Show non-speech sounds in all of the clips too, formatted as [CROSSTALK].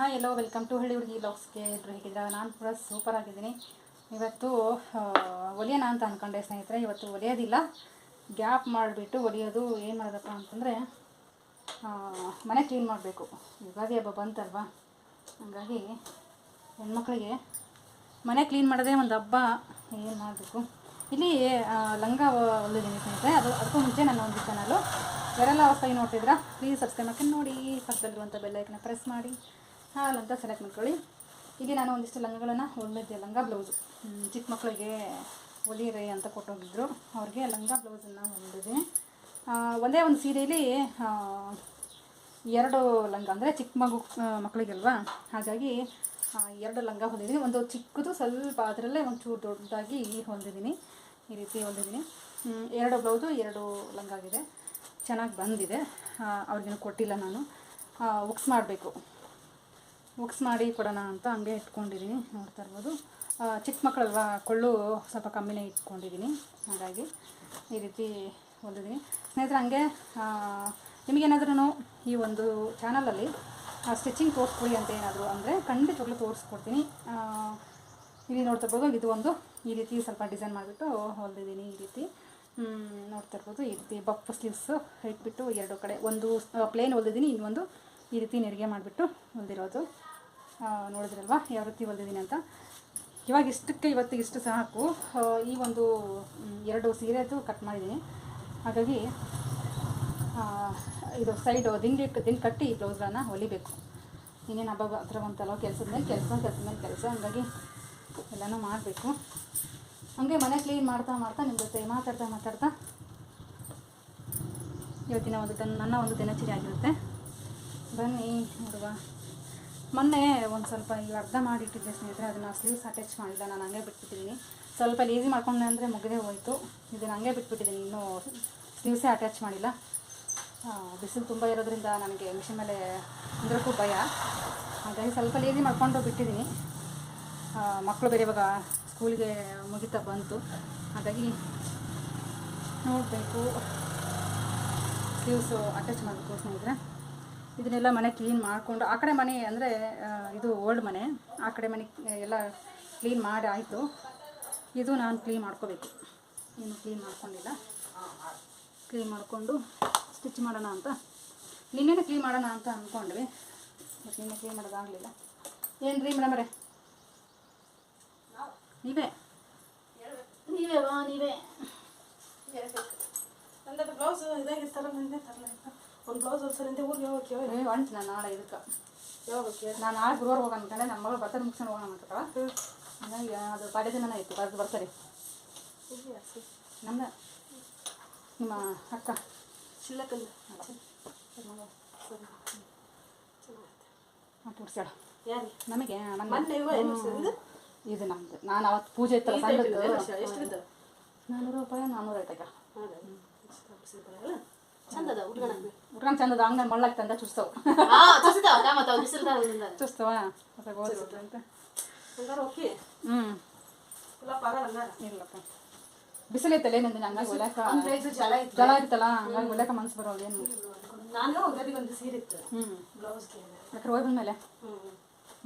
Hi yellow welcome to ಹಳ್ಳಿ ಹುಡುಗಿ ಲಾಗ್ಸ್ಗೆ ಎಲ್ಲರೂ ಹೇಗಿದ್ದೀರಾ? ನಾನು ಕೂಡ ಸೂಪರ್ ಆಗಿದ್ದೀನಿ. ಇವತ್ತು ಒಲಿಯೋಣ ಅಂತ ಅಂದ್ಕೊಂಡೆ ಸ್ನೇಹಿತರೆ. ಇವತ್ತು ಒಲಿಯೋದಿಲ್ಲ. ಗ್ಯಾಪ್ ಮಾಡಿಬಿಟ್ಟು ಒಲಿಯೋದು ಏನು ಮಾಡೋದಪ್ಪ ಅಂತಂದರೆ ಮನೆ ಕ್ಲೀನ್ ಮಾಡಬೇಕು. ಯುಗಾದಿ ಹಬ್ಬ ಬಂತಲ್ವಾ? ಹಾಗಾಗಿ ಹೆಣ್ಮಕ್ಳಿಗೆ ಮನೆ ಕ್ಲೀನ್ ಮಾಡೋದೇ ಒಂದು ಹಬ್ಬ ಏನು ಮಾಡಬೇಕು? ಇಲ್ಲಿ ಲಂಗ ಹೊಲಿದೀನಿ ಸ್ನೇಹಿತರೆ. ಅದು, ಅದಕ್ಕೂ ಮುಂಚೆ ನನ್ನ ಒಂದು ಚಾನಲು ಯಾರೆಲ್ಲ ಹೊಸದಾಗಿ ನೋಡ್ತಿದ್ರಾ ಪ್ಲೀಸ್ ಸಬ್ಸ್ಕ್ರೈಬ್ ಮಾಡ್ಕೊಂಡು ನೋಡಿ. ಪಕ್ಕದಲ್ಲಿರುವಂಥ ಬೆಲ್ಲೈಕನ್ನ ಪ್ರೆಸ್ ಮಾಡಿ. ಹಾಲ್ ಲಂಗ ಸೆಲೆಕ್ಟ್ ಮಾಡ್ಕೊಳ್ಳಿ. ಇಲ್ಲಿ ನಾನು ಒಂದಿಷ್ಟು ಲಂಗಗಳನ್ನು ಹೊಲಿದ್ದೆ ಲಂಗ ಬ್ಲೌಸು. ಚಿಕ್ಕ ಮಕ್ಕಳಿಗೆ ಹೊಲಿರಿ ಅಂತ ಕೊಟ್ಟೋಗಿದ್ರು. ಅವ್ರಿಗೆ ಲಂಗ ಬ್ಲೌಸನ್ನು ಹೊಲಿದೆ ಆ, ಒಂದೇ ಒಂದು ಸೀರೆಯಲ್ಲಿ ಎರಡು ಲಂಗ ಅಂದರೆ ಚಿಕ್ಕ ಮಗು ಮಕ್ಕಳಿಗೆಲ್ವಾ ಹಾಗಾಗಿ ಎರಡು ಲಂಗ ಹೊಲಿದ್ದೀನಿ ಒಂದು ಚಿಕ್ಕದು ಸ್ವಲ್ಪ ಅದರಲ್ಲೇ ಒಂಚೂರು ದೊಡ್ಡದಾಗಿ ಹೊಲಿದಿದ್ದೀನಿ. ಈ ರೀತಿ ಹೊಲಿದಿದ್ದೀನಿ. ಎರಡು ಬ್ಲೌಸು ಎರಡು ಲಂಗ ಆಗಿದೆ ಚೆನ್ನಾಗಿ ಬಂದಿದೆ. ಆ, ಅವ್ರಿಗೇನು ಕೊಟ್ಟಿಲ್ಲ ನಾನು. ಉಕ್ಸ್ ಮಾಡಬೇಕು. ಉಕ್ಸ್ ಮಾಡಿ ಕೊಡೋಣ ಅಂತ ಹಂಗೆ ಇಟ್ಕೊಂಡಿದ್ದೀನಿ, ನೋಡ್ತಾ ಇರ್ಬೋದು. ಚಿಕ್ಕ ಮಕ್ಕಳಲ್ವಾ, ಕೊಳ್ಳು ಸ್ವಲ್ಪ ಕಮ್ಮಿನೇ ಇಟ್ಕೊಂಡಿದ್ದೀನಿ. ಹಾಗಾಗಿ ಈ ರೀತಿ ಹೊಲಿದ್ದೀನಿ ಸ್ನೇಹಿತರೆ, ಹಂಗೆ ನಿಮಗೇನಾದ್ರೂ ಈ ಒಂದು ಚಾನಲಲ್ಲಿ ಸ್ಟಿಚಿಂಗ್ ತೋರಿಸ್ಕೊಳ್ಳಿ ಅಂತ ಏನಾದರೂ ಅಂದರೆ ಖಂಡಿತವಾಗ್ಲೂ ತೋರಿಸ್ಕೊಡ್ತೀನಿ. ಇಲ್ಲಿ ನೋಡ್ತಾ ಇರ್ಬೋದು, ಇದು ಒಂದು ಈ ರೀತಿ ಸ್ವಲ್ಪ ಡಿಸೈನ್ ಮಾಡಿಬಿಟ್ಟು ಹೊಲಿದಿದ್ದೀನಿ ಈ ರೀತಿ. ನೋಡ್ತಾ ಇರ್ಬೋದು, ಈ ರೀತಿ ಬಫ್ ಸ್ಲೀವ್ಸು ಇಟ್ಬಿಟ್ಟು ಎರಡು ಕಡೆ ಒಂದು ಪ್ಲೇನ್ ಹೊಲಿದಿದ್ದೀನಿ, ಇನ್ನೊಂದು ಈ ರೀತಿ ನೆರಿಗೆ ಮಾಡಿಬಿಟ್ಟು ಹೊಲಿದಿರೋದು. ನೋಡಿದ್ರಲ್ವಾ? ಯಾವ ರೀತಿ ಹೊಲಿದಿದ್ದೀನಿ ಅಂತ? ಇವಾಗ ಇಷ್ಟಕ್ಕೆ ಇವತ್ತಿಗೆ ಇಷ್ಟು ಸಾಕು. ಈ ಒಂದು ಎರಡು ಸೀರೆದು ಕಟ್ ಮಾಡಿದ್ದೀನಿ ಹಾಗಾಗಿ ಇದು ಸೈಡು ದಿಂಡಿ ದಿಂಡು ಕಟ್ಟಿ ಬ್ಲೌಸ್ಗಳನ್ನ ಹೊಲಿಬೇಕು. ಇನ್ನೇನು ಹಬ್ಬ ಹತ್ರ ಬಂತಲ್ಲ ಕೆಲಸದ ಮೇಲೆ ಕೆಲಸ ಕೆಲಸದ ಮೇಲೆ ಕೆಲಸ. ಹಂಗಾಗಿ ಎಲ್ಲನೂ ಮಾಡಬೇಕು. ಹಂಗೆ ಮನೆ ಕ್ಲೀನ್ ಮಾಡ್ತಾ ಮಾಡ್ತಾ ನಿಮ್ಮ ಜೊತೆ ಮಾತಾಡ್ತಾ ಮಾತಾಡ್ತಾ ಇವತ್ತಿನ ಒಂದು ನನ್ನ ಒಂದು ದಿನಚರಿ ಆಗಿರುತ್ತೆ. ಬನ್ನಿ ನೋಡುವ. ಮೊನ್ನೆ ಒಂದು ಸ್ವಲ್ಪ ಈಗ ಅರ್ಧ ಮಾಡಿಟ್ಟಿದ್ದೆ ಸ್ನೇಹಿತರೆ, ಅದನ್ನು ಸ್ಲೀವ್ಸ್ ಅಟ್ಯಾಚ್ ಮಾಡಿಲ್ಲ, ನಾನು ಹಂಗೆ ಬಿಟ್ಬಿಟ್ಟಿದ್ದೀನಿ ಸ್ವಲ್ಪ ಲೇಸಿ ಮಾಡ್ಕೊಂಡೆ ಅಂದರೆ ಮುಗಿದೇ ಹೋಯಿತು. ಇದನ್ನು ಹಂಗೆ ಬಿಟ್ಬಿಟ್ಟಿದ್ದೀನಿ ಇನ್ನೂ ಸ್ಲೀವ್ಸೇ ಅಟ್ಯಾಚ್ ಮಾಡಿಲ್ಲ. ಬಿಸಿಲು ತುಂಬ ಇರೋದ್ರಿಂದ ನನಗೆ ಮಿಷಿನ್ ಮೇಲೆ ಅಂದ್ರಕ್ಕೂ ಭಯ. ಹಾಗಾಗಿ ಸ್ವಲ್ಪ ಲೇಸಿ ಮಾಡ್ಕೊಂಡು ಬಿಟ್ಟಿದ್ದೀನಿ ಮಕ್ಕಳು ಬೇರೆ ಇವಾಗ ಸ್ಕೂಲಿಗೆ ಮುಗಿತಾ ಬಂತು. ಹಾಗಾಗಿ ನೋಡಬೇಕು. ಸ್ಲೀವ್ಸು ಅಟ್ಯಾಚ್ ಮಾಡಬೇಕು ಸ್ನೇಹಿತರೆ. ಇದನ್ನೆಲ್ಲ ಮನೆ ಕ್ಲೀನ್ ಮಾಡಿಕೊಂಡು, ಆ ಕಡೆ ಮನೆ ಅಂದರೆ ಇದು ಓಲ್ಡ್ ಮನೆ. ಆ ಕಡೆ ಮನೆ, ಎಲ್ಲ ಕ್ಲೀನ್ ಮಾಡಿ ಆಯಿತು. ಇದು ನಾನು ಕ್ಲೀನ್ ಮಾಡ್ಕೋಬೇಕು. ಇನ್ನು ಕ್ಲೀನ್ ಮಾಡ್ಕೊಂಡಿಲ್ಲ. ಕ್ಲೀನ್ ಮಾಡಿಕೊಂಡು ಸ್ಟಿಚ್ ಮಾಡೋಣ ಅಂತ. ನಿನ್ನೆನೇ ಕ್ಲೀನ್ ಮಾಡೋಣ ಅಂತ ಅಂದ್ಕೊಂಡ್ವಿ ನಿನ್ನೆ ಕ್ಲೀನ್ ಮಾಡೋದಾಗಲಿಲ್ಲ. ಏನು ರೀ ಮೇಡಮರೇ ನೀವೇ? ನೀವೇ ವಾ ನೀವೇ. ಬ್ಲೌಸ್ ಇದಾಗಿರ್ತಾರ ಒಂದು ಬ್ಲೌಸ್ ಹೊಲ್ಸರಿಂದ ಊರಿಗೆ ಹೋಗಕ್ಕೆ ಏ ಹೊಂಟು ನಾನು ನಾಳೆ ಇದಕ್ಕೆ. ಯಾವಾಗ ಹೋಗ್ತೀಯ ನಾನು ನಾಳೆ ಗುರುವಾರ ಹೋಗೋಣ ಅನ್ಕೊಂಡೆ ನಮ್ಮ ಮಗಳು ಬರ್ತಾರೆ ಮುಗಿಸ್ಕೊಂಡು ಹೋಗೋಣ ಅಂತಲ್ಲ ಹಾಗಾಗಿ ಅದು ಪಾಡ್ಯ ದಿನ ಇತ್ತು ಬರ್ದು ಬರ್ತಾರೆ. ನಮ್ಮ ನಿಮ್ಮ ಅಕ್ಕ. ಚಿಲ್ಲಕ್ಕಂದ ತೋರಿಸ್ಯಾಳ ಯಾರಿ? ನಮಗೆ ನಮ್ಮ ಮೊನ್ನೆ ಇದು? ಇದು ನಮ್ದು. ನಾನು ಅವತ್ತು ಪೂಜೆ ಇತ್ತಲ್ಲ ಬಿದ್ದ ನಾನ್ನೂರು ರೂಪಾಯಿ ನಾನ್ನೂರು ಐತಕ್ಕ ಚಂದ ಅದ ಉಟ್ಕೊಳಕ್ ಉಟ್ಕೊಂಡು ಚಂದದ ಹಂಗ ಮಳ್ಳಾಕ್ ತಂದ ಚುಸ್ತವು ಹಾ ಚುಸಿತಾವ ಕಾಮತ್ತಾವ ಬಿಸಿಲ್ದಾಗ ಚುಸ್ತವ ಹೊಸ ಗೋಧಿ ಅಂತ ಹಂಗಾರ ಓಕೆ. ಹ್ಞೂ ಎಲ್ಲ ಪರಲ್ಲ ಹಂಗಾರ ಇಲ್ಲಪ್ಪ. ಬಿಸಿಲೈತಲ್ಲ ಏನಂದ್ರೆ ಹಂಗಾಗಿ ಒಲ್ಯಾಕ ಒಂದು ಪ್ರೈಸ್ ಜಲ ಇತ್ತು. ಜಲ ಇರ್ತಲ್ಲ ಹಂಗಾಗಿ ಒಲ್ಯಾಕ ಮನ್ಸು ಬರೋದು ಏನು? ನಾನು ಗದಿಗೆ ಒಂದು ಸೀರೆ ಇತ್ತು. ಹ್ಞೂ ಬ್ಲೌಸ್ಗೆ ಯಾಕಂದ್ರೆ ಹೋಗಿ ಬಂದ್ಮೇಲೆ? ಹ್ಞೂ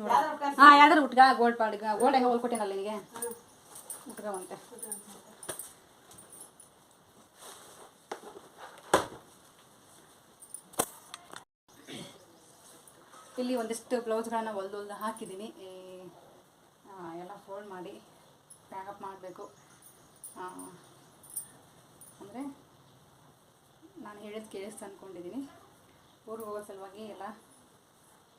ಯಾವ್ದಾರ ಕಾರ್ ಹಾಂ ಯಾವ್ದಾರು ಉಟ್ಗ ಗೋಲ್ಡ್ ಪಾಡಿಗ. ಗೋಲ್ಡ್ ಹೆಂಗೆ ಹೋಗ್ಕೊಟ್ಟೇನಲ್ಲ ನಿನಗೆ? ಉಟ್ಕೊಂತೆ ಇಲ್ಲಿ ಒಂದಿಷ್ಟು ಬ್ಲೌಸ್ಗಳನ್ನು ಹೊಲ್ದು ಹೊಲ್ದು ಹಾಕಿದ್ದೀನಿ ಎಲ್ಲ ಫೋಲ್ಡ್ ಮಾಡಿ ಪ್ಯಾಕಪ್ ಮಾಡಬೇಕು. ಅಂದರೆ ನಾನು ಹೇಳಿದ ಕೇಳಿಸ್ತು ಅಂದ್ಕೊಂಡಿದ್ದೀನಿ ಊರಿಗೆ ಹೋಗೋ ಸಲುವಾಗಿ ಎಲ್ಲ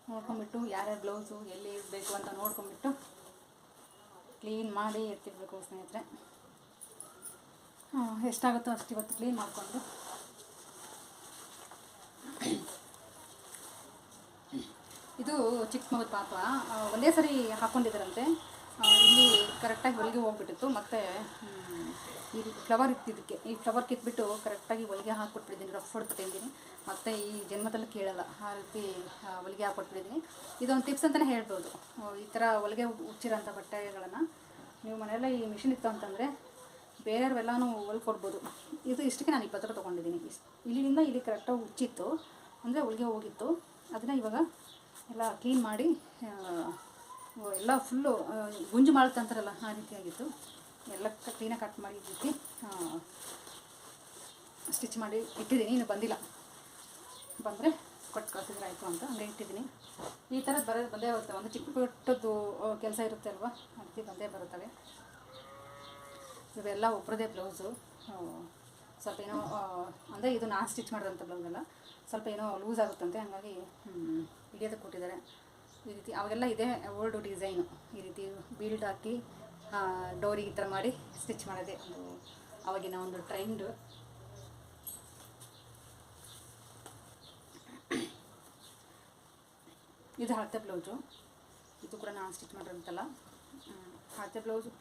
ನೋಡ್ಕೊಂಬಿಟ್ಟು ಯಾರ್ಯಾರು ಬ್ಲೌಸು ಎಲ್ಲಿ ಇರಬೇಕು ಅಂತ ನೋಡ್ಕೊಂಬಿಟ್ಟು ಕ್ಲೀನ್ ಮಾಡಿ ಎತ್ತಿರಬೇಕು ಸ್ನೇಹಿತರೆ. ಎಷ್ಟಾಗುತ್ತೋ ಅಷ್ಟು ಇವತ್ತು ಕ್ಲೀನ್ ಮಾಡಿಕೊಂಡು ಚಿಕ್ಕ ಮಗದ ಪಾಪ ಒಂದೇ ಸರಿ ಹಾಕ್ಕೊಂಡಿದ್ದಾರಂತೆ ಇಲ್ಲಿ ಕರೆಕ್ಟಾಗಿ ಹೊಲಿಗೆ ಹೋಗ್ಬಿಟ್ಟಿತ್ತು. ಮತ್ತು ಈ ಫ್ಲವರ್ ಇತ್ತಿದ್ದಕ್ಕೆ ಈ ಫ್ಲವರ್ ಕಿತ್ಬಿಟ್ಟು ಕರೆಕ್ಟಾಗಿ ಹೊಲಿಗೆ ಹಾಕ್ಕೊಟ್ಬಿಟ್ಟಿದ್ದೀನಿ, ರಫ್ ಹೊಡ್ಬಿಟ್ಟಿದ್ದೀನಿ ಮತ್ತು ಈ ಜನ್ಮದಲ್ಲಿ ಕೇಳಲ್ಲ, ಆ ರೀತಿ ಹೊಲಿಗೆ ಹಾಕ್ಕೊಟ್ಬಿಟ್ಟಿದ್ದೀನಿ. ಇದೊಂದು ಟಿಪ್ಸ್ ಅಂತಲೇ ಹೇಳ್ಬೋದು. ಈ ಥರ ಹೊಲಿಗೆ ಉಚ್ಚಿರೋಂಥ ಬಟ್ಟೆಗಳನ್ನು ನೀವು ಮನೆಯಲ್ಲ ಈ ಮಿಷಿನ್ ಇತ್ತು ಅಂತಂದರೆ ಬೇರೆಯವ್ರೆಲ್ಲನೂ ಹೊಲ್ಕೊಡ್ಬೋದು ಇದು ಇಷ್ಟಕ್ಕೆ ನಾನು ಇಪ್ಪತ್ತರ ತೊಗೊಂಡಿದ್ದೀನಿ. ಇಲ್ಲಿಂದ ಇಲ್ಲಿ ಕರೆಕ್ಟಾಗಿ ಉಚ್ಚಿತ್ತು. ಅಂದರೆ ಹೊಲಿಗೆ ಹೋಗಿತ್ತು. ಅದನ್ನು ಇವಾಗ ಎಲ್ಲ ಕ್ಲೀನ್ ಮಾಡಿ ಎಲ್ಲ ಫುಲ್ಲು ಗುಂಜು ಮಾಡುತ್ತೆ ಅಂತಾರಲ್ಲ ಆ ರೀತಿಯಾಗಿತ್ತು. ಎಲ್ಲ ಕ್ಲೀನಾಗಿ ಕಟ್ ಮಾಡಿ ರೀತಿ ಸ್ಟಿಚ್ ಮಾಡಿ ಇಟ್ಟಿದ್ದೀನಿ, ಇನ್ನು ಬಂದಿಲ್ಲ. ಬಂದರೆ ಕೊಟ್ಟು ಕಳ್ಸಿದ್ರೆ ಆಯಿತು ಅಂತ ಹಂಗೆ ಇಟ್ಟಿದ್ದೀನಿ. ಈ ಥರ ಬರೋದು ಬಂದೇ ಬರುತ್ತೆ. ಒಂದು ಚಿಕ್ಕ ಪುಟ್ಟದ್ದು ಕೆಲಸ ಇರುತ್ತೆ ಅಲ್ವಾ? ಅದಕ್ಕೆ ಬಂದೇ ಬರುತ್ತವೆ. ಇವೆಲ್ಲ ಒಬ್ಬರದೇ ಬ್ಲೌಸು. ಸ್ವಲ್ಪ ಏನೋ ಅಂದರೆ ಇದು ನಾನು ಸ್ಟಿಚ್ ಮಾಡಿದಂಥ ಬ್ಲೌಸಲ್ಲ. ಸ್ವಲ್ಪ ಏನೋ ಲೂಸ್ ಆಗುತ್ತಂತೆ, ಹಾಗಾಗಿ ಹಿಡಿಯೋದಕ್ಕೆ ಕೊಟ್ಟಿದ್ದಾರೆ. ಈ ರೀತಿ ಅವಾಗೆಲ್ಲ ಇದೆ ಓಲ್ಡ್ ಡಿಸೈನು. ಈ ರೀತಿ ಬೀಲ್ಡ್ ಹಾಕಿ ಡೋರಿ ಈ ಥರ ಮಾಡಿ ಸ್ಟಿಚ್ ಮಾಡೋದೇ. ಒಂದು ಅವಾಗಿನ ಒಂದು ಟ್ರೆಂಡು ಇದು ಹಳತೆ ಬ್ಲೌಸು ಇದು ಕೂಡ ನಾನು ಸ್ಟಿಚ್ ಮಾಡಿರೋಂತಲ್ಲ. ಹಳತೆ ಬ್ಲೌಸು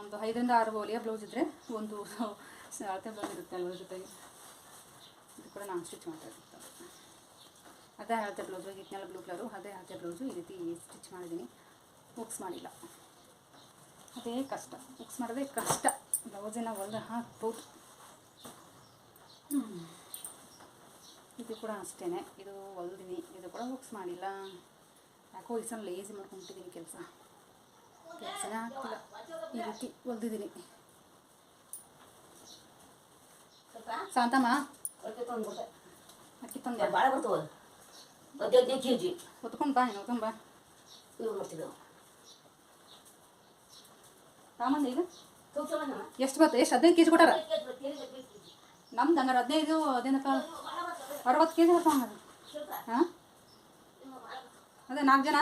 ಒಂದು ಐದರಿಂದ ಆರು ಒಲಿಯ ಬ್ಲೌಸ್ ಇದ್ದರೆ ಒಂದು [LAUGHS] ಹಳತೆ ಬ್ಲೌಸ್ ಇರುತ್ತೆ ಅಲ್ವ ಜೊತೆಗೆ. ಇದು ಕೂಡ ನಾನು ಸ್ಟಿಚ್ ಮಾಡಿರೋದು ಅದೇ ಅಳತೆ ಬ್ಲೌಸು ಇದನ್ನೆಲ್ಲ ಬ್ಲೂ ಕಲರು ಅದೇ ಅಳತೆ ಬ್ಲೌಸು ಈ ರೀತಿ ಸ್ಟಿಚ್ ಮಾಡಿದ್ದೀನಿ. ಹುಕ್ಸ್ ಮಾಡಿಲ್ಲ. ಅದೇ ಕಷ್ಟ. ಬುಕ್ಸ್ ಮಾಡೋದೇ ಕಷ್ಟ. ಬ್ಲೌಸಿನ ಹೊಲ್ದ ಹಾಕ್ಬೋದು. ಇದು ಕೂಡ ಅಷ್ಟೇ ಇದು ಹೊಲ್ದಿನಿ. ಇದು ಕೂಡ ಹುಕ್ಸ್ ಮಾಡಿಲ್ಲ. ಯಾಕೋ ಈ ಸಲ ಲೇಸಿ ಮಾಡ್ಕೊಂಡಿದ್ದೀನಿ ಕೆಲಸ. ಕೆಲಸನೇ ಆಗ್ತಿಲ್ಲ. ಈ ರೀತಿ ಹೊಲ್ದಿದ್ದೀನಿ ಶಾಂತಮ್ಮ? ಅಕ್ಕಿ ತಂದೆ ಭಾಳ ಬರ್ತವ ಹದಿನೈದು ಕೆ ಜಿ ಹೊತ್ಕೊಂಡು ಬಾ ಹೊತ್ಕೊಂಡು ಬಾ ಇವ್ರು ಸಾಮಾನು ಈಗ ಎಷ್ಟು ಬರ್ತದೆ ಎಷ್ಟು ಹದಿನೈದು ಕೆ ಜಿ ಕೊಟ್ಟಾರ ನಮ್ದು ಹಂಗಾರೆ ಹದಿನೈದು ಹದಿನೈದು ಅರವತ್ತು ಕೆ ಜಿ ಬರ್ತಾವ ಹಾಂ ಅದೇ ನಾಲ್ಕು ಜನ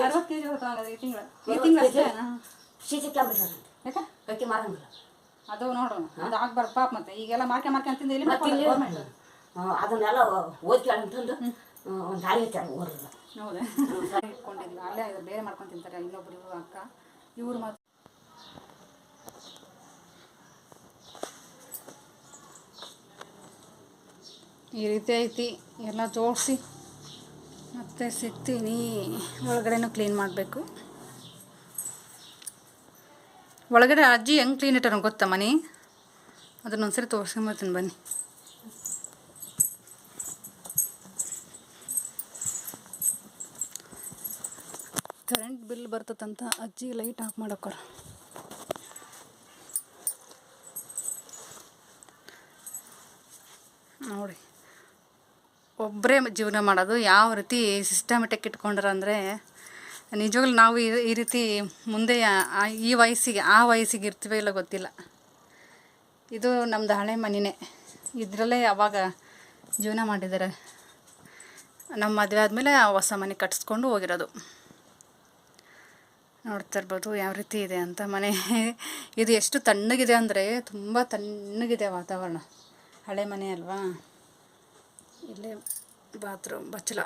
ಅರವತ್ತು ಕೆ ಜಿ ಬರ್ತಾವ ಈ ತಿಂಗಳು ಈ ತಿಂಗಳು ಅಷ್ಟೇ ಶೀತ ಯಾಕೆ ಕಟ್ಟಿ ಮಾರಂಗಿಲ್ಲ ಅದು ನೋಡೋಣ ಅದು ಆಗ್ಬಾರ್ದು ಪಾಪ ಮತ್ತೆ ಈಗೆಲ್ಲ ಮಾರ್ಕೆ ಮಾರ್ಕೆ ಅಂತಿಂದ ಇಲ್ಲಿ ಅದನ್ನೆಲ್ಲ ಓದಿ ಅಂತಂದು ಒಂದು ಹಾಡಿ ಹಚ್ಚಾರ ಊರಲ್ಲ. ಹೌದಾ. ಇಟ್ಕೊಂಡಿದ್ವಿ ಅಲ್ಲೇ ಬೇರೆ ಮಾಡ್ಕೊಂಡು ತಿಂತಾರೆ ಇನ್ನೊಬ್ರು ಇವ್ರು ಅಕ್ಕ. ಇವ್ರು ಮಾತ್ರ ಈ ರೀತಿ ಐತಿ. ಎಲ್ಲ ಜೋಡಿಸಿ ಮತ್ತೆ ಸಿಗ್ತೀನಿ. ಒಳಗಡೆನೂ ಕ್ಲೀನ್ ಮಾಡಬೇಕು. ಒಳಗಡೆ ಅಜ್ಜಿ ಹೆಂಗೆ ಕ್ಲೀನ್ ಇಟ್ಟಾರ ಗೊತ್ತಾ ಮನೆ ಅದನ್ನ ಒಂದ್ಸರಿ ತೋರಿಸ್ಕೊಂಬರ್ತೀನಿ ಬನ್ನಿ. ಬರ್ತದಂತ ಅಜ್ಜಿ ಲೈಟ್ ಆಫ್ ಮಾಡಕ್ಕಾರ ನೋಡಿ ಒಬ್ಬರೇ ಜೀವನ ಮಾಡೋದು ಯಾವ ರೀತಿ ಸಿಸ್ಟಮೆಟಿಕ್ ಇಟ್ಕೊಂಡ್ರೆ ಅಂದರೆ, ನಿಜವಾಗ್ಲೂ ನಾವು ಈ ರೀತಿ ಮುಂದೆ ಈ ವಯಸ್ಸಿಗೆ, ಆ ವಯಸ್ಸಿಗೆ ಇರ್ತೀವೋ ಇಲ್ಲ ಗೊತ್ತಿಲ್ಲ. ಇದು ನಮ್ಮದು ಹಳೆ ಮನೆಯೇ ಇದರಲ್ಲೇ ಅವಾಗ ಜೀವನ ಮಾಡಿದ್ದಾರೆ. ನಮ್ಮ ಮದುವೆ ಆದಮೇಲೆ ಹೊಸ ಮನೆ ಕಟ್ಟಿಸ್ಕೊಂಡು ಹೋಗಿರೋದು. ನೋಡ್ತಾ ಇರ್ಬೋದು, ಯಾವ ರೀತಿ ಇದೆ ಅಂತ ಮನೆ. [LAUGHS] ಇದು ಎಷ್ಟು ತಣ್ಣಗಿದೆ ಅಂದರೆ ತುಂಬ ತಣ್ಣಗಿದೆ ವಾತಾವರಣ. ಹಳೆ ಮನೆ ಅಲ್ವಾ? ಇಲ್ಲೇ ಬಾತ್ರೂಮ್, ಬಚ್ಚಲ.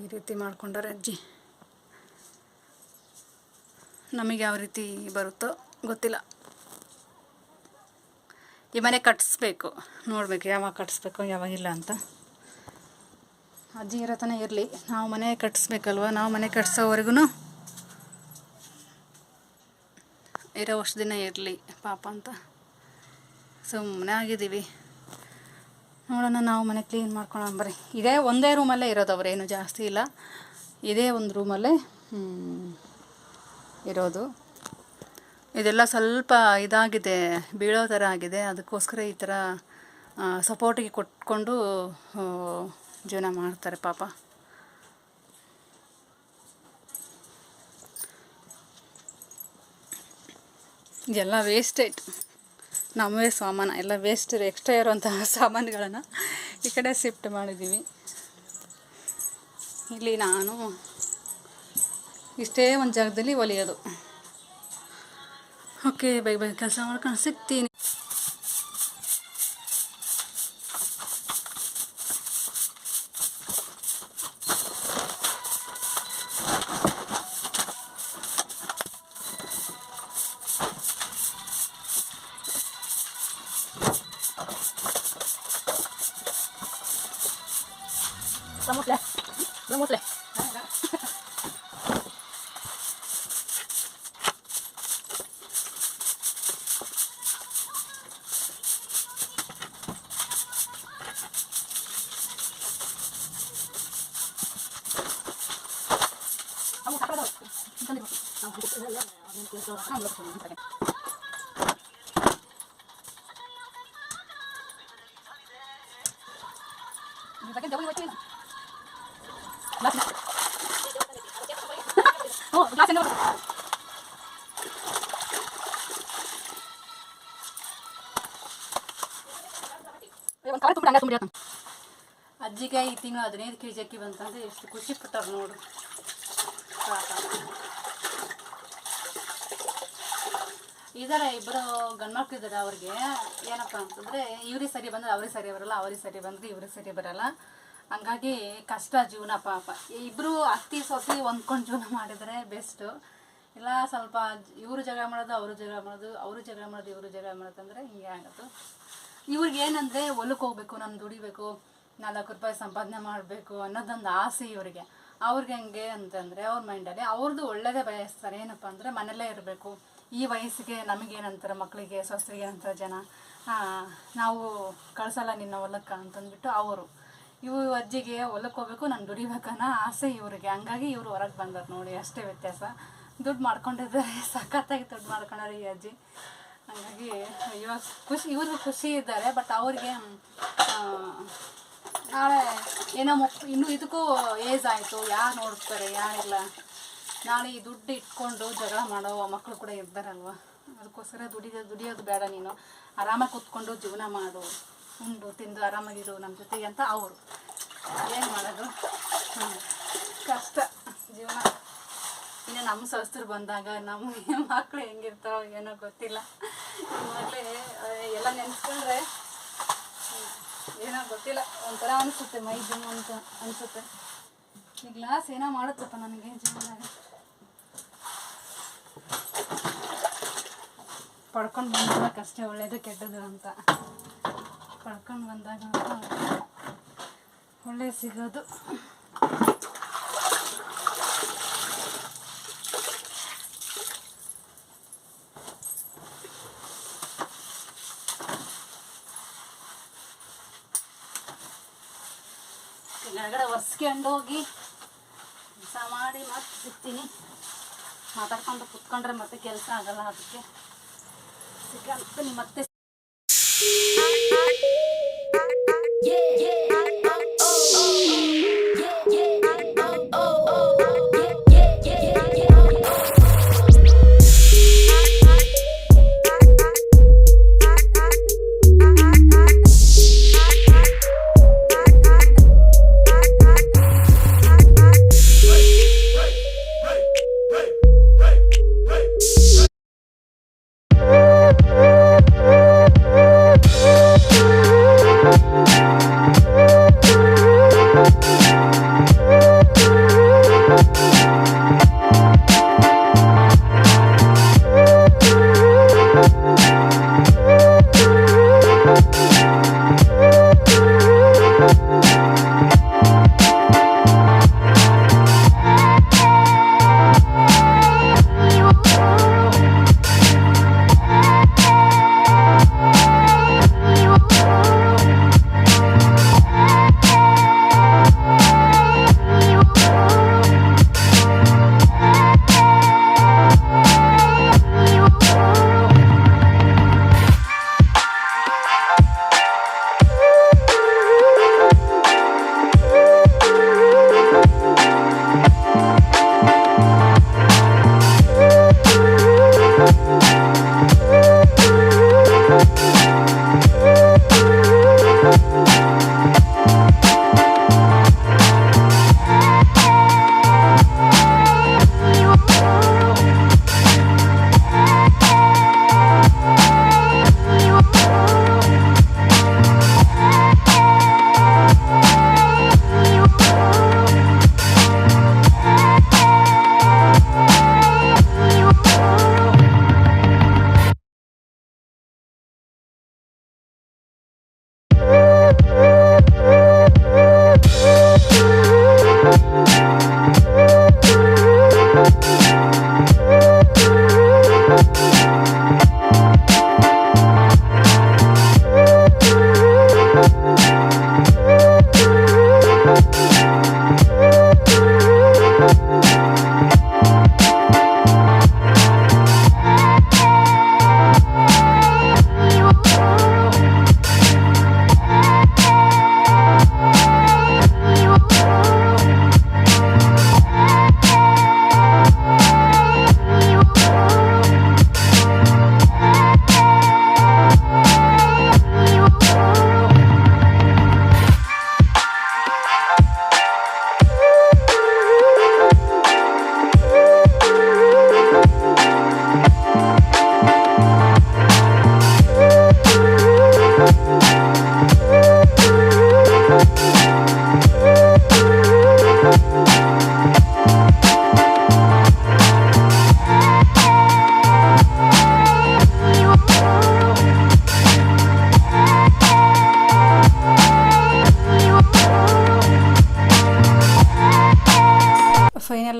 ಈ ರೀತಿ ಮಾಡ್ಕೊಂಡಾರೆ ಅಜ್ಜಿ. ನಮಗೆ ಯಾವ ರೀತಿ ಬರುತ್ತೋ ಗೊತ್ತಿಲ್ಲ. ಈ ಮನೆ ಕಟ್ಟಿಸ್ಬೇಕು ನೋಡಬೇಕು ಯಾವಾಗ ಕಟ್ಟಿಸ್ಬೇಕು ಯಾವಾಗಿಲ್ಲ ಅಂತ. ಅಜ್ಜಿ ಇರೋತನ ಇರಲಿ. ನಾವು ಮನೆ ಕಟ್ಟಿಸ್ಬೇಕಲ್ವ? ನಾವು ಮನೆ ಕಟ್ಟಿಸೋವರೆಗೂ ಇರೋ ವರ್ಷ ದಿನ ಇರಲಿ, ಪಾಪ ಅಂತ. ಸುಮ್ಮನೆ ಆಗಿದ್ದೀವಿ. ನೋಡೋಣ, ನಾವು ಮನೆ ಕ್ಲೀನ್ ಮಾಡ್ಕೊಳ್ಳೋಣ ಬರ್ರಿ. ಇದೇ ಒಂದೇ ರೂಮಲ್ಲೇ ಇರೋದು ಅವರೇನು ಜಾಸ್ತಿ ಇಲ್ಲ. ಇದೇ ಒಂದು ರೂಮಲ್ಲೇ ಇರೋದು. ಇದೆಲ್ಲ ಸ್ವಲ್ಪ ಇದಾಗಿದೆ, ಬೀಳೋ ಥರ ಆಗಿದೆ. ಅದಕ್ಕೋಸ್ಕರ ಈ ಥರ ಸಪೋರ್ಟಿಗೆ ಕೊಟ್ಕೊಂಡು ಜೀವನ ಮಾಡ್ತಾರೆ ಪಾಪ. ಇದೆಲ್ಲ ವೇಸ್ಟೇಜ್ ನಮ್ಮವೇ ಸಾಮಾನ, ಎಲ್ಲ ವೇಸ್ಟ್ ಎಕ್ಸ್ಟ್ರಾ ಇರುವಂತಹ ಸಾಮಾನುಗಳನ್ನು ಈ ಕಡೆ ಶಿಫ್ಟ್ ಮಾಡಿದ್ದೀವಿ. ಇಲ್ಲಿ ನಾನು ಇಷ್ಟೇ ಒಂದು ಜಾಗದಲ್ಲಿ ಒಲಿಯೋದು. ಓಕೆ ಬೈ ಬೈ ಕೆಲಸ ಮಾಡ್ಕೊಂಡು ಸಿಗ್ತೀನಿ. Oh, glass in the ಒಂದು ಕವರ್ ತುಂಬ ಹಂಗೆ ತುಂಬಿಡಿ ಅಜ್ಜಿಗೆ ಈ ತಿಂಗಳು ಹದಿನೈದು ಕೆ ಜಿ ಅಕ್ಕಿ ಬಂತಂದ್ರೆ ಎಷ್ಟು ಖುಷಿ ಪಟ್ಟಾರ ನೋಡು ಪಾಪ. ಇದಾರೆ ಇಬ್ಬರು ಗಂಡ್ಮಕ್ಳು ಇದ್ದಾರೆ ಅವ್ರಿಗೆ. ಏನಪ್ಪ ಅಂತಂದರೆ ಇವ್ರಿಗೆ ಸರಿ ಬಂದ್ರೆ ಅವ್ರಿಗೆ ಸರಿ ಬರಲ್ಲ ಅವ್ರಿಗೆ ಸರಿ ಬಂದ್ರೆ ಇವ್ರಿಗೆ ಸರಿ ಬರಲ್ಲ. ಹಂಗಾಗಿ ಕಷ್ಟ ಜೀವನ ಪಾಪ. ಇಬ್ರು ಅತ್ತಿ, ಸೊಸಿ ಹೊಂದ್ಕೊಂಡು ಜೀವನ ಮಾಡಿದರೆ ಬೆಸ್ಟು ಇಲ್ಲ, ಸ್ವಲ್ಪ ಇವರು ಜಗಳ ಮಾಡೋದು, ಅವರು ಜಗಳ ಮಾಡೋದು, ಅವರು ಜಗಳ ಮಾಡೋದು, ಇವರು ಜಗಳ ಮಾಡೋದು ಅಂದರೆ ಹಿಂಗೆ ಆಗುತ್ತೆ. ಇವ್ರಿಗೆ ಏನಂದರೆ ಹೊಲಕ್ಕೆ ಹೋಗ್ಬೇಕು ನಾನು ದುಡಿಬೇಕು, ನಾಲ್ಕು ರೂಪಾಯಿ ಸಂಪಾದನೆ ಮಾಡಬೇಕು ಅನ್ನೋದೊಂದು ಆಸೆ ಇವರಿಗೆ. ಅವ್ರಿಗೆ ಹೆಂಗೆ ಅಂತಂದರೆ, ಅವ್ರ ಮೈಂಡಲ್ಲಿ ಅವ್ರದ್ದು ಒಳ್ಳೆಯದೇ ಬಯಸ್ತಾರೆ. ಏನಪ್ಪ ಅಂದರೆ, ಮನೆಯಲ್ಲೇ ಇರಬೇಕು. ಈ ವಯಸ್ಸಿಗೆ ನಮಗೇನಂತಾರೆ ಮಕ್ಕಳಿಗೆ ಸೊಸರಿಗೆ ಅಂತ ಜನ ನಾವು ಕಳ್ಸಲ್ಲ ನಿನ್ನ ಹೊಲಕ್ಕೆ ಅಂತಂದ್ಬಿಟ್ಟು ಅವರು. ಇವು ಅಜ್ಜಿಗೆ ಹೊಲಕ್ಕೆ ಹೋಗ್ಬೇಕು ನಾನು ದುಡಿಬೇಕನ್ನೋ ಆಸೆ ಇವರಿಗೆ. ಹಂಗಾಗಿ ಇವರು ಹೊರಗೆ ಬಂದರು ನೋಡಿ, ಅಷ್ಟೇ ವ್ಯತ್ಯಾಸ. ದುಡ್ಡು ಮಾಡ್ಕೊಂಡಿದ್ದಾರೆ, [LAUGHS] ಸಖತ್ತಾಗಿ ದುಡ್ಡು ಮಾಡ್ಕೊಂಡಾರೆ ಈ ಅಜ್ಜಿ. ಹಂಗಾಗಿ ಇವಾಗ ಖುಷಿ ಇವರು ಖುಷಿ ಇದ್ದಾರೆ, ಬಟ್ ಅವ್ರಿಗೆ ನಾಳೆ ಏನೋ ಮಕ್ ಇನ್ನೂ ಇದಕ್ಕೂ ಏಜ್ ಆಯಿತು, ಯಾರು ನೋಡ್ತಾರೆ, ಯಾರಿಲ್ಲ. ನಾಳೆ ಈ ದುಡ್ಡು ಇಟ್ಕೊಂಡು ಜಗಳ ಮಾಡೋ ಮಕ್ಕಳು ಕೂಡ ಇರ್ತಾರಲ್ವ? ಅದಕ್ಕೋಸ್ಕರ ದುಡಿದ, ದುಡಿಯೋದು ಬೇಡ ನೀನು. ಆರಾಮಾಗಿ ಕೂತ್ಕೊಂಡು ಜೀವನ ಮಾಡು. ಉಂಡು, ತಿಂದು ಆರಾಮಾಗಿರು ನಮ್ಮ ಜೊತೆಗೆ ಅಂತ ಅವರು. ಏನು ಮಾಡೋದು? ಕಷ್ಟ. ಜೀವನ. ಇನ್ನು ನಮ್ಮ ಸಸ್ತರು ಬಂದಾಗ ನಮ್ಮ [LAUGHS] ಮಕ್ಕಳು ಹೆಂಗಿರ್ತಾರೋ ಏನೋ ಗೊತ್ತಿಲ್ಲ. ಮಕ್ಕಳೇ ಎಲ್ಲ ನೆನೆಸ್ಕೊಂಡ್ರೆ ಏನೋ ಗೊತ್ತಿಲ್ಲ. ಒಂಥರ ಅನಿಸುತ್ತೆ ಮೈ ಜೀವ ಅಂತ ಅನಿಸುತ್ತೆ. ಈ ಗ್ಲಾಸ್ ಏನೋ ಮಾಡುತ್ತಪ್ಪ ನನಗೆ ಜೀವನದಾಗ. ಪಡ್ಕೊಂಡು ಬಂದಾಗ ಕಷ್ಟ ಒಳ್ಳೇದು ಕೆಟ್ಟದ್ದು ಅಂತ. ಪಡ್ಕೊಂಡು ಬಂದಾಗ ಒಳ್ಳೆ ಸಿಗೋದು. ಕೆಳಗಡೆ ಒರೆಸ್ಕೊಂಡು ಹೋಗಿ ಕೆಲಸ ಮಾಡಿ ಮತ್ತೆ ಸಿಗ್ತೀನಿ ಮಾತಾಡ್ಕೊಂಡು ಕುತ್ಕೊಂಡ್ರೆ ಮತ್ತೆ ಕೆಲಸ ಆಗಲ್ಲ ಅದಕ್ಕೆ. ಸಿಕ್ಕಂತೀನಿ ಮತ್ತೆ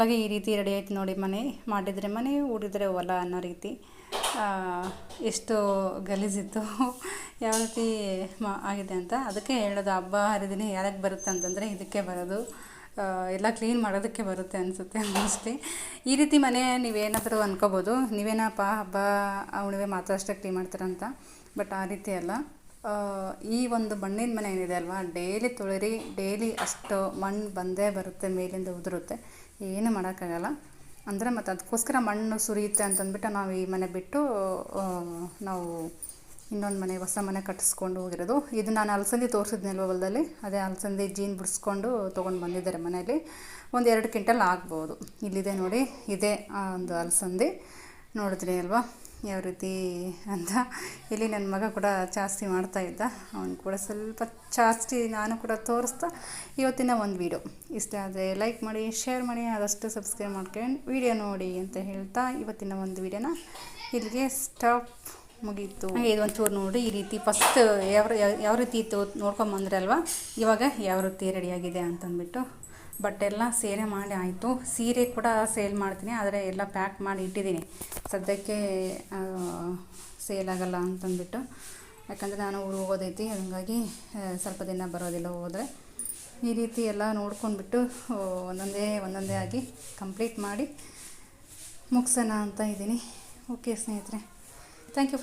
ಫೈನಲಾಗಿ ಈ ರೀತಿ ರೆಡಿ ಆಯ್ತು ನೋಡಿ ಮನೆ. ಮಾಡಿದರೆ ಮನೆ ಊಡಿದರೆ ಹೊಲ ಅನ್ನೋ ರೀತಿ. ಎಷ್ಟು ಗಲೀಜಿತ್ತು. ಯಾವ ರೀತಿ ಮಾ, ಆಗಿದೆ ಅಂತ. ಅದಕ್ಕೆ ಹೇಳೋದು, ಹಬ್ಬ ಹರಿದಿನ ಯಾರಿಗೆ ಬರುತ್ತೆ ಅಂತಂದರೆ ಇದಕ್ಕೆ ಬರೋದು. ಎಲ್ಲ ಕ್ಲೀನ್ ಮಾಡೋದಕ್ಕೆ ಬರುತ್ತೆ ಅನಿಸುತ್ತೆ ಮೋಸ್ಟ್ಲಿ ಈ ರೀತಿ ಮನೆ ನೀವೇನಾದರೂ ಅನ್ಕೋಬೋದು. ನೀವೇನಪ್ಪ ಹಬ್ಬ ಹುಣ್ಣಿಮೆ ಮಾತ್ರ ಅಷ್ಟೇ ಕ್ಲೀನ್ ಮಾಡ್ತಾರಂತ ಬಟ್ ಆ ರೀತಿ ಅಲ್ಲ. ಈ ಒಂದು ಮಣ್ಣಿನ ಮನೆ ಏನಿದೆ ಅಲ್ವಾ? ಡೈಲಿ ತೊಳಿರಿ ಡೈಲಿ ಅಷ್ಟು ಮಣ್ಣು ಬಂದೇ ಬರುತ್ತೆ, ಮೇಲಿಂದ ಉದುರುತ್ತೆ. ಏನು ಮಾಡೋಕ್ಕಾಗಲ್ಲ. ಅಂದರೆ ಮತ್ತು ಅದಕ್ಕೋಸ್ಕರ ಮಣ್ಣು ಸುರಿಯುತ್ತೆ ಅಂತಂದ್ಬಿಟ್ಟು ನಾವು ಈ ಮನೆ ಬಿಟ್ಟು ನಾವು ಇನ್ನೊಂದು ಮನೆ, ಹೊಸ ಮನೆ ಕಟ್ಟಿಸ್ಕೊಂಡು ಹೋಗಿರೋದು. ಇದು ನಾನು ಅಲಸಂದಿ ತೋರಿಸಿದ್ನಲ್ವ ಹೊಲದಲ್ಲಿ? ಅದೇ ಅಲಸಂದಿ ಜೀನ್ ಬಿಡಿಸ್ಕೊಂಡು ತೊಗೊಂಡು ಬಂದಿದ್ದಾರೆ ಮನೆಯಲ್ಲಿ. ಒಂದು ಎರಡು ಕ್ವಿಂಟಲ್ ಆಗ್ಬೋದು. ಇಲ್ಲಿದೆ ನೋಡಿ, ಇದೇ ಒಂದು ಅಲಸಂದಿ. ನೋಡಿದ್ರಿ ಅಲ್ವಾ? ಯಾವ ರೀತಿ ಅಂತ ಇಲ್ಲಿ ನನ್ನ ಮಗ ಕೂಡ ಜಾಸ್ತಿ ಮಾಡ್ತಾ ಇದ್ದ. ಅವನು ಕೂಡ ಸ್ವಲ್ಪ ಜಾಸ್ತಿ ನಾನು ಕೂಡ ತೋರಿಸ್ತಾ ಇವತ್ತಿನ ಒಂದು ವೀಡಿಯೋ ಇಷ್ಟ ಆದರೆ ಲೈಕ್ ಮಾಡಿ ಶೇರ್ ಮಾಡಿ, ಆದಷ್ಟು ಸಬ್ಸ್ಕ್ರೈಬ್ ಮಾಡ್ಕೊಂಡು ವೀಡಿಯೋ ನೋಡಿ ಅಂತ ಹೇಳ್ತಾ ಇವತ್ತಿನ ಒಂದು ವೀಡಿಯೋನ ಇಲ್ಲಿಗೆ ಸ್ಟಾಪ್ ಮುಗೀತು. ಹಾಗೆ ಇದು ಚೂರು ನೋಡಿ ಈ ರೀತಿ ಫಸ್ಟ್ ಯಾವ ಯಾವ- ಯಾವ ರೀತಿ ಇತ್ತು ನೋಡ್ಕೊಂಬಂದ್ರೆ ಅಲ್ವಾ ಇವಾಗ ಯಾವ ರೀತಿ ರೆಡಿಯಾಗಿದೆ ಅಂತಂದ್ಬಿಟ್ಟು ಬಟ್ಟೆ ಎಲ್ಲ ಸೇರೆ ಮಾಡಿ ಆಯಿತು. ಸೀರೆ ಕೂಡ ಸೇಲ್ ಮಾಡ್ತೀನಿ, ಆದರೆ ಎಲ್ಲ ಪ್ಯಾಕ್ ಮಾಡಿ ಇಟ್ಟಿದ್ದೀನಿ. ಸದ್ಯಕ್ಕೆ ಸೇಲ್ ಆಗಲ್ಲ ಅಂತಂದ್ಬಿಟ್ಟು. ಯಾಕಂದರೆ ನಾನು ಊರು ಹೋಗೋದೈತಿ, ಹಾಗಾಗಿ ಸ್ವಲ್ಪ ದಿನ ಬರೋದಿಲ್ಲ ಹೋದರೆ. ಈ ರೀತಿ ಎಲ್ಲ ನೋಡ್ಕೊಂಡ್ಬಿಟ್ಟು ಒಂದೊಂದೇ ಒಂದೊಂದೇ ಆಗಿ ಕಂಪ್ಲೀಟ್ ಮಾಡಿ ಮುಗಿಸೋಣ ಅಂತ ಇದ್ದೀನಿ. ಓಕೆ ಸ್ನೇಹಿತರೆ, ಥ್ಯಾಂಕ್ ಯು